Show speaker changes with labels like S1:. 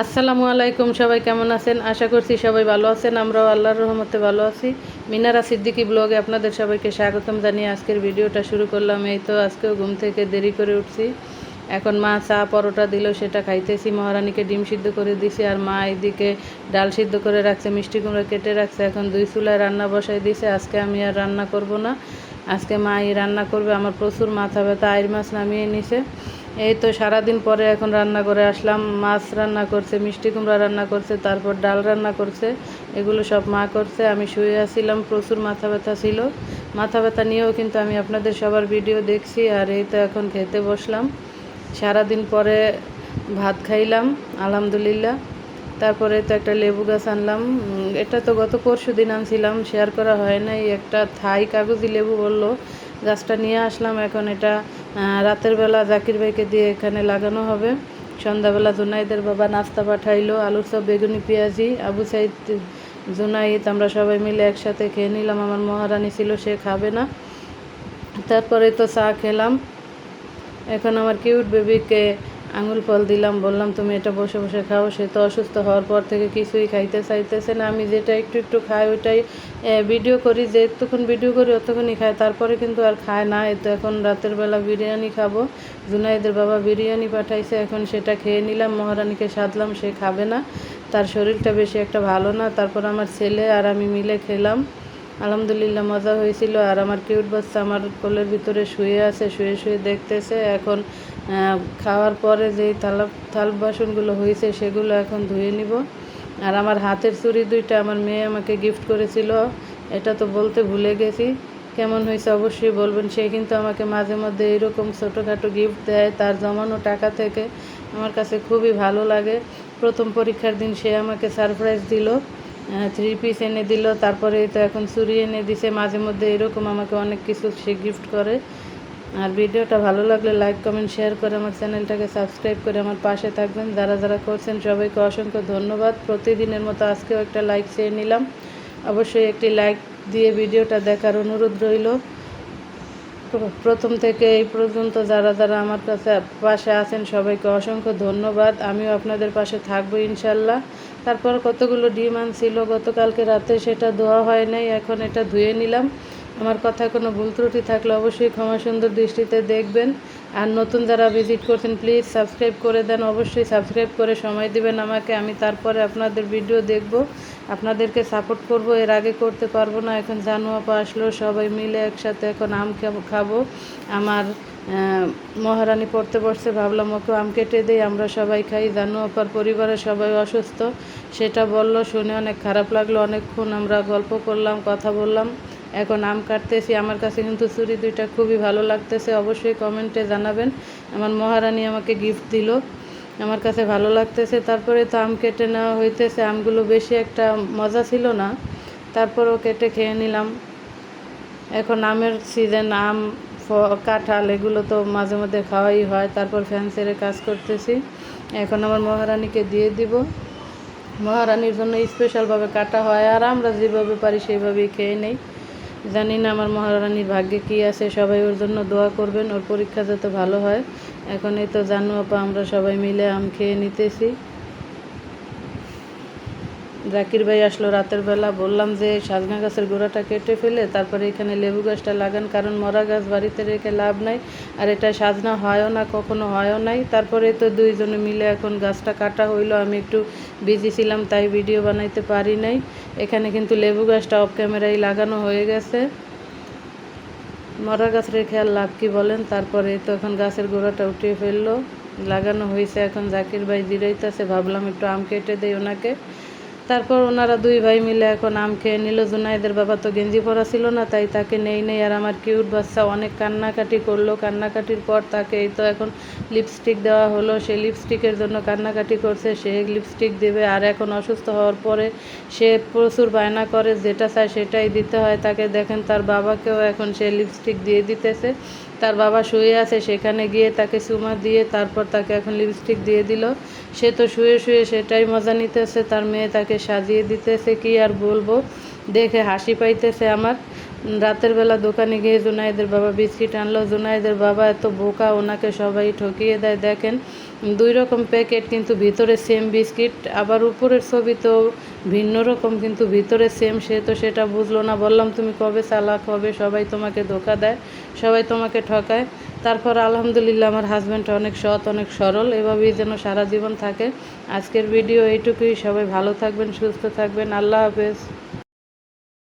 S1: আসসালামু আলাইকুম, সবাই কেমন আছেন? আশা করছি সবাই ভালো আছেন। আমরাও আল্লাহর রহমতে ভালো আছি। মিনারা সিদ্দিকী ব্লগে আপনাদের সবাইকে স্বাগতম জানিয়ে আজকের ভিডিওটা শুরু করলাম। এই তো আজকেও ঘুম থেকে দেরি করে উঠছি। এখন মা চা পরোটা দিল, সেটা খাইতেছি। মহারানীকে ডিম সিদ্ধ করে দিছি আর মা এদিকে ডাল সিদ্ধ করে রাখছে, মিষ্টি কুমড়া কেটে রাখছে। এখন দুই চুলায় রান্না বসাই দিছে। আজকে আমি আর রান্না করব না। আজকে মা এই রান্না করবে। আমার প্রচুর মাথা ব্যথা আইর মাছ নামিয়ে নিছে। এই তো সারাদিন পরে এখন রান্না করে আসলাম, মাছ রান্না করছে, মিষ্টি কুমড়া রান্না করছে, তারপর ডাল রান্না করছে, এগুলো সব মা করছে, আমি শুয়ে আসছিলাম প্রচুর মাথা ব্যথা ছিল। মাথা ব্যথা নিয়েও কিন্তু আমি আপনাদের সবার ভিডিও দেখছি আর এই তো এখন খেতে বসলাম। সারাদিন পরে ভাত খাইলাম, আলহামদুলিল্লাহ। তারপরে তো একটা লেবু গাছ আনলাম এটা তো গত পরশু দিন আনছিলাম, শেয়ার করা হয় নাই, একটা থাই কাগজি লেবু বলল, গাছটা নিয়ে আসলাম, এখন এটা রাতের বেলা জাকির ভাইকে দিয়ে এখানে লাগানো হবে। সন্ধ্যাবেলা জুনাইদের বাবা নাস্তা পাঠাইলো, আলুর সব বেগুনি, পেঁয়াজি, আবু সাইদ, জুনাইদ, আমরা সবাই মিলে একসাথে খেয়ে নিলাম। আমার মহারানী ছিল, সে খাবে না। তারপরে তো চা খেলাম। এখন আমার কিউট বেবিকে আঙুল ফল দিলাম, বললাম, তুমি এটা বসে বসে খাও, সে তো অসুস্থ হওয়ার পর থেকে কিছুই খাইতে চাইতেছে না। আমি যেটা একটু একটু খাই, ওইটাই ভিডিও করি, যে যতক্ষণ ভিডিও করি, অতক্ষণই খায়। তারপরে কিন্তু আর খায় না। এই তো এখন রাতের বেলা বিরিয়ানি খাব। জুনাইদের বাবা বিরিয়ানি পাঠাইছে, এখন সেটা খেয়ে নিলাম, মহারানীকে সাধলাম, সে খাবে না। তার শরীরটা বেশি একটা ভালো না। তারপর আমার ছেলে আর আমি মিলে খেলাম। আলহামদুলিল্লাহ, মজা হয়েছিল। আর আমার কিউট বাচ্চা আমার কোলের ভিতরে শুয়ে আছে, শুয়ে শুয়ে দেখতেছে। এখন খাওয়ার পরে যেই থালা, থাল বাসনগুলো হয়েছে, সেগুলো এখন ধুয়ে নিব। আর আমার হাতের চুড়ি দুইটা আমার মেয়ে আমাকে গিফট করেছিল। এটা তো বলতে ভুলে গেছি। কেমন হয়েছে অবশ্যই বলবেন। সে কিন্তু আমাকে মাঝে মধ্যে এরকম ছোটোখাটো গিফট দেয়, তার জমানো টাকা থেকে। আমার কাছে খুবই ভালো লাগে। প্রথম পরীক্ষার দিন সে আমাকে সারপ্রাইজ দিল। থ্রি পিস এনে দিল, তারপরে তো এখন চুরি এনে দিছে, মাঝে মধ্যে এরকম আমাকে অনেক কিছু সে গিফট করে। আর ভিডিওটা ভালো লাগলে লাইক কমেন্ট শেয়ার করে আমার চ্যানেলটাকে সাবস্ক্রাইব করে আমার পাশে থাকবেন। যারা যারা করছেন, সবাইকে অসংখ্য ধন্যবাদ। প্রতিদিনের মতো আজকেও একটা লাইক চেয়ে নিলাম। অবশ্যই একটি লাইক দিয়ে ভিডিওটা দেখার অনুরোধ রইল। প্রথম থেকে এই পর্যন্ত যারা যারা আমার কাছে পাশে আছেন, সবাইকে অসংখ্য ধন্যবাদ। আমিও আপনাদের পাশে থাকব ইনশাল্লাহ। তারপর কতগুলো ডিম ছিল, গতকালকে রাতে সেটা ধোয়া হয় নাই, এখন এটা ধুয়ে নিলাম। আমার কথা কোনো ভুল ত্রুটি থাকলে অবশ্যই ক্ষমা সুন্দর দৃষ্টিতে দেখবেন। আর নতুন যারা ভিজিট করছেন প্লিজ সাবস্ক্রাইব করে দেন। অবশ্যই সাবস্ক্রাইব করে সময় দিবেন আমাকে। আমি তারপরে আপনাদের ভিডিও দেখব। আপনাদেরকে সাপোর্ট করব। এর আগে করতে পারব না। এখন জানু আপা আসলো। সবাই মিলে একসাথে এখন আম খাব- আমার মহারানী পড়তে বসছে। ভাবলাম ওকে আম কেটে দিই। আমরা সবাই খাই। জানু আপার পরিবারের সবাই অসুস্থ। সেটা বলল। শুনে অনেক খারাপ লাগল। অনেকক্ষণ আমরা গল্প করলাম, কথা বললাম। এখন আম কাটতেছি। আমার কাছে কিন্তু চুরি দুইটা খুবই ভালো লাগতেছে। অবশ্যই কমেন্টে জানাবেন। আমার মহারানী আমাকে গিফট দিল। আমার কাছে ভালো লাগতেছে। তারপরে তো আম কেটে নেওয়া হইতেছে। আমগুলো বেশি একটা মজা ছিল না। তারপরও কেটে খেয়ে নিলাম। এখন আমের সিজন আম কাঁঠাল এগুলো তো মাঝে মধ্যে খাওয়াই হয়। তারপর ফ্যান সেরে কাজ করতেছি। এখন আমার মহারানীকে দিয়ে দিব। মহারানীর জন্য স্পেশালভাবে কাটা হয়। আর আমরা যেভাবে পারি সেইভাবেই খেয়ে নেই। জানি না আমার মহারানীর ভাগ্যে কি আছে, সবাই ওর জন্য দোয়া করবেন, ওর পরীক্ষা যাতে ভালো হয়। এখন এই তো জানু আপা, আমরা সবাই মিলে আম খেয়ে নিতেছি। জাকির ভাই আসলো রাতের বেলা, বললাম যে সাজনা গাছের গোড়াটা কেটে ফেলে তারপরে এখানে লেবু গাছটা লাগান, কারণ মরা গাছ বাড়িতে রেখে লাভ নাই, আর এটা সাজনা হয়ও না, কখনো হয়ও নাই। তারপরে তো দুইজনে মিলে এখন গাছটা কাটা হইল, আমি একটু বিজি ছিলাম, তাই ভিডিও বানাইতে পারি নাই। এখানে কিন্তু লেবু গাছটা অফ ক্যামেরায় লাগানো হয়ে গেছে। মরা গাছ রেখে আর লাভ কি বলেন? তারপরে তো এখন গাছের গোড়াটা উঠিয়ে ফেলল, লাগানো হয়েছে এখন জাকির ভাই, জিরাইতেছে, ভাবলাম একটু আম কেটে দেই ওনাকে। তারপর ওনারা দুই ভাই মিলে এখন আম খেয়ে নিল। জুনাইদের বাবা তো গেঞ্জি পরা ছিল না, তাই তাকে নেই নেই আর আমার কিউট বাচ্চা অনেক কান্নাকাটি করল। কান্নাকাটির পর তাকে এই তো এখন লিপস্টিক দেওয়া হলো। সে লিপস্টিকের জন্য কান্নাকাটি করছে, সে লিপস্টিক দেবে আর এখন অসুস্থ হওয়ার পরে সে প্রচুর বায়না করে, যেটা চায় সেটাই দিতে হয়। তাকে দেখেন তার বাবাকেও এখন সে লিপস্টিক দিয়ে দিতেছে। তার বাবা শুয়ে আছে, সেখানে গিয়ে তাকে সুমা দিয়ে তারপর তাকে এখন লিপস্টিক দিয়ে দিল। সে তো শুয়ে শুয়ে সেটাই মজা নিতেছে, তার মেয়ে তাকে সাজিয়ে দিতেছে, কি আর বলব? দেখে হাসি পাইতেছে আমার। রাতের বেলা দোকানে গিয়ে জুনাইদের বাবা বিস্কিট আনলো। জুনাইদের বাবা এত বোকা, ওনাকে সবাই ঠকিয়ে দেয়। দেখেন, দুই রকম প্যাকেট কিন্তু ভিতরে সেম বিস্কিট, আবার উপরের ছবি তো ভিন্ন রকম, কিন্তু ভিতরে সেম সে তো সেটা বুঝলো না। বললাম, তুমি কবে চালাক হবে? সবাই তোমাকে ধোকা দেয়, সবাই তোমাকে ঠকায়। তারপর আলহামদুলিল্লাহ, আমার হাজব্যান্ড অনেক সৎ, অনেক সরল। এভাবেই যেন সারা জীবন থাকে। আজকের ভিডিও এইটুকুই। সবাই ভালো থাকবেন, সুস্থ থাকবেন। আল্লাহ হাফেজ।